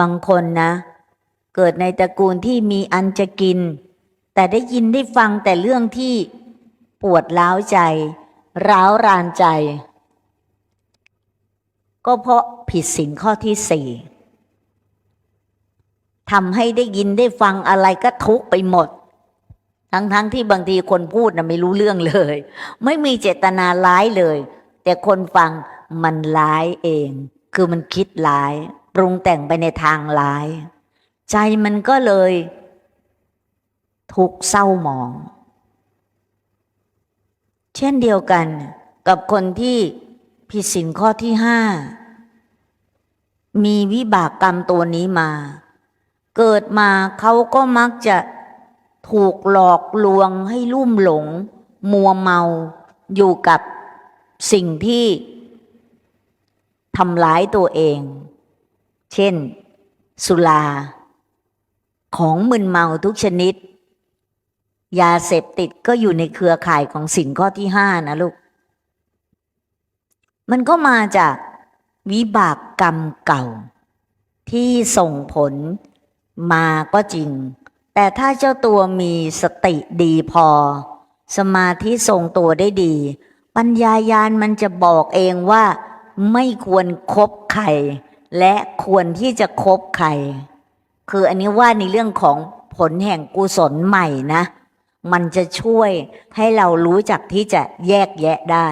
บางคนนะ เกิดในตระกูลที่มีอันจะกิน แต่ได้ยินได้ฟังแต่เรื่องที่ปวดร้าวใจ ร้าวรานใจ ก็เพราะผิดศีลข้อที่สี่ทำให้ได้ยินได้ฟังอะไรก็ทุกไปหมด ทั้งๆทที่บางทีคนพูดนะไม่รู้เรื่องเลย ไม่มีเจตนาร้ายเลย แต่คนฟังมันร้ายเอง คือมันคิดร้าย ปรุงแต่งไปในทางร้าย ใจมันก็เลย ทุกเศร้าหมอง เช่นเดียวกันกับคนที่ผิดศีลข้อที่ห้ามีวิบากกรรมตัวนี้มา เกิดมาเขาก็มักจะถูกหลอกลวงให้ลุ่มหลง มัวเมาอยู่กับสิ่งที่ทำร้ายตัวเอง เช่น สุรา ของมึนเมาทุกชนิด ยาเสพติดก็อยู่ในเครือข่ายของสินข้อที่ห้านะลูก มันก็มาจากวิบากกรรมเก่า ที่ส่งผลมาก็จริง แต่ถ้าเจ้าตัวมีสติดีพอ สมาธิทรงตัวได้ดี ปัญญายาณมันจะบอกเองว่า ไม่ควรครบใคร และควรที่จะคบใคร คืออันนี้ว่าในเรื่องของผลแห่งกุศลใหม่นะ มันจะช่วยให้เรารู้จักที่จะแยกแยะได้